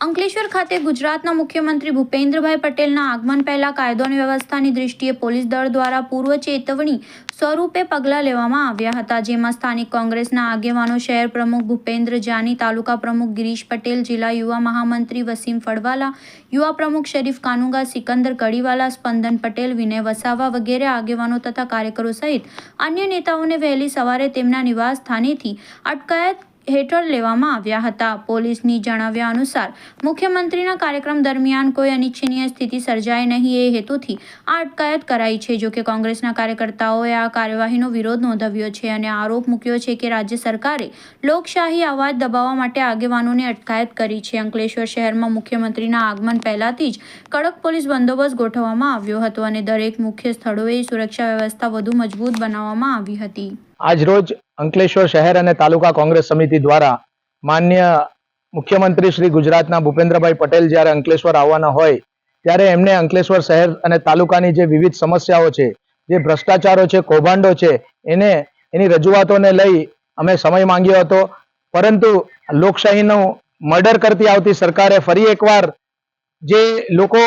અંકલેશ્વર ખાતે ગુજરાતના મુખ્યમંત્રી ભૂપેન્દ્રભાઈ પટેલના આગમન પહેલા કાયદો અને વ્યવસ્થાની દૃષ્ટિએ પોલીસ દળ દ્વારા પૂર્વ ચેતવણી સ્વરૂપે પગલાં લેવામાં આવ્યા હતા, જેમાં સ્થાનિક કોંગ્રેસના આગેવાનો શહેર પ્રમુખ ભૂપેન્દ્ર જાની, તાલુકા પ્રમુખ ગિરીશ પટેલ, જિલ્લા યુવા મહામંત્રી વસીમ ફળવાલા, યુવા પ્રમુખ શરીફ કાનુગા, સિકંદર કડીવાલા, સ્પંદન પટેલ, વિનય વસાવા વગેરે આગેવાનો તથા કાર્યકરો સહિત અન્ય નેતાઓને વહેલી સવારે તેમના નિવાસ સ્થાનેથી અટકાયત હેઠળ લેવામાં આવ્યા હતા. પોલીસની જણાવ્યા અનુસાર, મુખ્યમંત્રીના કાર્યક્રમ દરમિયાન કોઈ અનિચ્છનીય સ્થિતિ સર્જાય નહીં એ હેતુથી આ અટકાયત કરાઈ છે. જોકે કોંગ્રેસના કાર્યકર્તાઓએ આ કાર્યવાહીનો વિરોધ નોંધાવ્યો છે અને આરોપ મૂક્યો છે કે રાજ્ય સરકારે લોકશાહી અવાજ દબાવવા માટે આગેવાનોની અટકાયત કરી છે. અંકલેશ્વર શહેરમાં મુખ્યમંત્રીના આગમન પહેલાથી જ કડક પોલીસ બંદોબસ્ત ગોઠવવામાં આવ્યો હતો અને દરેક મુખ્ય સ્થળોએ સુરક્ષા વ્યવસ્થા વધુ મજબૂત બનાવવામાં આવી હતી. આજરોજ અંકલેશ્વર શહેર અને તાલુકા કોંગ્રેસ સમિતિ દ્વારા માન્ય મુખ્યમંત્રી શ્રી ગુજરાતના ભૂપેન્દ્રભાઈ પટેલ જ્યારે અંકલેશ્વર આવવાના હોય, ત્યારે એમને અંકલેશ્વર શહેર અને તાલુકાની જે વિવિધ સમસ્યાઓ છે, જે ભ્રષ્ટાચારો છે, કૌભાંડો છે, એને, એની રજૂઆતોને લઈ અમે સમય માંગ્યો હતો. પરંતુ લોકશાહીનું મર્ડર કરતી આવતી સરકારે ફરી એકવાર જે લોકો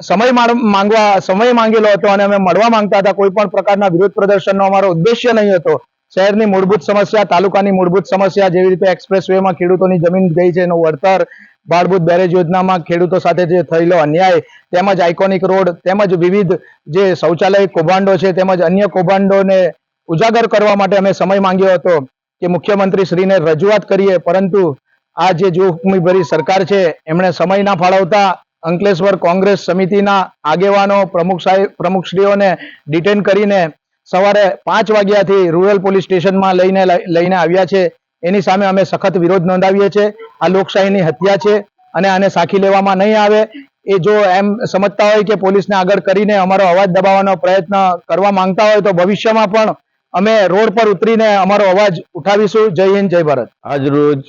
સમય માંગવા, સમય માંગેલો હતો અને અમે મળવા માંગતા હતા, કોઈ પણ પ્રકારના વિરોધ પ્રદર્શનનો અમારો ઉદ્દેશ્ય નહીં હતો. શહેરની મૂળભૂત સમસ્યા, તાલુકાની મૂળભૂત સમસ્યા, જેવી રીતે એક્સપ્રેસ વેમાં ખેડૂતોની જમીન ગઈ છે, એનું વળતર, બાળભૂત બેરેજ યોજનામાં ખેડૂતો સાથે જે થયેલો અન્યાય, તેમજ આઇકોનિક રોડ તેમજ વિવિધ જે શૌચાલય કૌભાંડો છે, તેમજ અન્ય કૌભાંડોને ઉજાગર કરવા માટે અમે સમય માંગ્યો હતો કે મુખ્યમંત્રી શ્રીને રજૂઆત કરીએ. પરંતુ આ જે જોખમીભરી સરકાર છે, એમણે સમય ના ફાળવતા અંકલેશ્વર કોંગ્રેસ સમિતિના આગેવાનો, પ્રમુખ સાહેબ પ્રમુખશ્રીઓને ડિટેન કરીને સવારે પાંચ વાગ્યાથી રૂરલ પોલીસ સ્ટેશનમાં લઈને લઈને આવ્યા છે. એની સામે અમે સખત વિરોધ નોંધાવીએ છીએ. આ લોકશાહીની હત્યા છે અને આને સાખી લેવામાં નહીં આવે. એ જો એમ સમજતા હોય કે પોલીસને આગળ કરીને અમારો અવાજ દબાવવાનો પ્રયત્ન કરવા માંગતા હોય તો ભવિષ્યમાં પણ અમે રોડ પર ઉતરીને અમારો અવાજ ઉઠાવીશું. જય હિન્દ, જય ભારત. આજ રોજ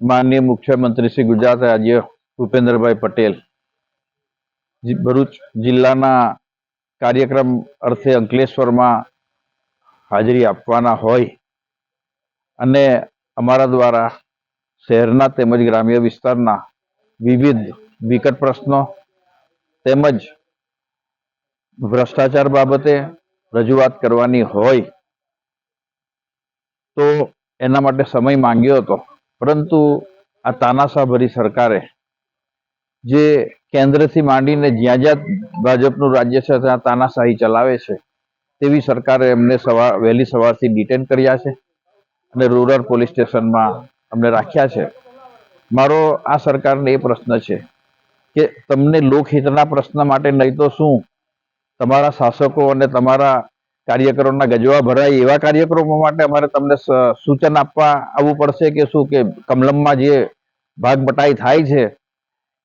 માનનીય મુખ્યમંત્રી શ્રી ગુજરાત રાજ્ય ભૂપેન્દ્રભાઈ પટેલ ભરૂચ જિલ્લાના કાર્યક્રમ અર્થે અંકલેશ્વરમાં હાજરી આપવાના હોય અને અમારા દ્વારા શહેરના તેમજ ગ્રામ્ય વિસ્તારના વિવિધ વિકટ પ્રશ્નો તેમજ ભ્રષ્ટાચાર બાબતે રજૂઆત કરવાની હોય તો એના માટે સમય માંગ્યો હતો. પરંતુ આ તાનાશાહભરી સરકારે જે કેન્દ્રથી માંડીને જ્યાં જ્યાં ભાજપનું રાજ્ય છે, ત્યાં તાનાશાહી ચલાવે છે. તેવી સરકારે એમને સવાર વહેલી સવારથી ડિટેન કર્યા છે અને રૂરલ પોલીસ સ્ટેશનમાં અમને રાખ્યા છે. મારો આ સરકારને એ પ્રશ્ન છે કે તમને લોકહિતના પ્રશ્ન માટે નહીં તો શું? તમારા શાસકો અને તમારા કાર્યકરોના ગજવા ભરાય એવા કાર્યક્રમો માટે અમારે તમને સૂચન આપવા આવવું પડશે કે શું? કે કમલમમાં જે ભાગ બટાઈ થાય છે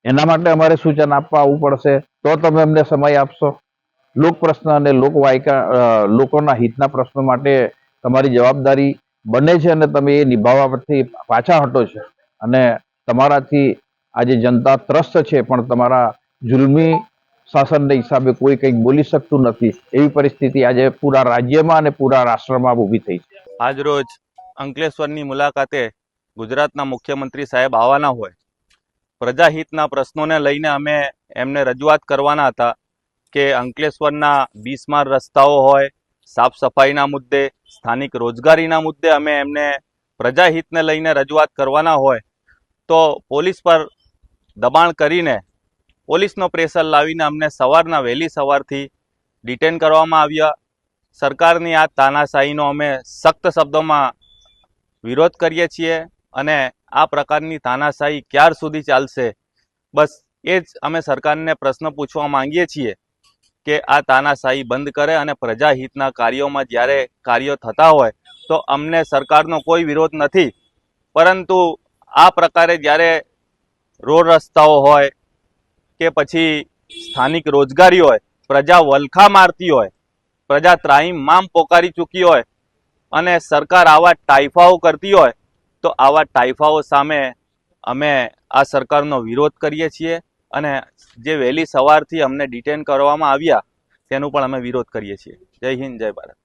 એના માટે અમારે સૂચન આપવા આવવું પડશે. તો તમે અમને સમય આપશો. લોક પ્રશ્ન અને લોકવાયકા લોકોના હિતના પ્રશ્નો માટે તમારી જવાબદારી બને છે અને તમે એ નિભાવવા પરથી પાછા હટો છો. અને તમારાથી આજે જનતા ત્રસ્ત છે, પણ તમારા જુલ્મી શાસનના હિસાબે કોઈ કંઈક બોલી શકતું નથી. એવી પરિસ્થિતિ આજે પૂરા રાજ્યમાં અને પૂરા રાષ્ટ્રમાં ઊભી થઈ છે. આજરોજ અંકલેશ્વરની મુલાકાતે ગુજરાતના મુખ્યમંત્રી સાહેબ આવવાના હોય પ્રજાહિતના પ્રશ્નોને લઈને અમે એમને રજૂઆત કરવાના હતા કે અંકલેશ્વરના બીસમાર રસ્તાઓ હોય સાફ સફાઈના મુદ્દે, સ્થાનિક રોજગારીના મુદ્દે અમે એમને પ્રજાહિતને લઈને રજૂઆત કરવાના હોય, તો પોલીસ પર દબાણ કરીને પોલીસનો પ્રેશર લાવીને અમને સવારના વહેલી સવારથી ડિટેન કરવામાં આવ્યા. સરકારની આ તાનાશાહીનો અમે સખ્ત શબ્દોમાં વિરોધ કરીએ છીએ. અને આ પ્રકારની તાનાશાહી ક્યાર સુધી ચાલશે? બસ એ જ અમે સરકારને પ્રશ્ન પૂછવા માંગીએ છીએ કે આ તાનાશાહી બંધ કરે અને પ્રજાહિતના કાર્યોમાં જ્યારે કાર્યો થતા હોય તો અમને સરકારનો કોઈ વિરોધ નથી. પરંતુ આ પ્રકારે જ્યારે રોડ રસ્તાઓ હોય કે પછી સ્થાનિક રોજગારી હોય, પ્રજા વલખા મારતી હોય, પ્રજા ત્રાહીમ મામ પોકારી ચૂકી હોય અને સરકાર આવા ટાઈફાઓ કરતી હોય તો આવા ટાઈફાઓ સામે અમે આ સરકારનો વિરોધ કરીએ છીએ અને જે વહેલી સવારથી અમને ડિટેન કરવામાં આવ્યા, તેનું પણ અમે વિરોધ કરીએ છીએ. જય હિન્દ, જય ભારત.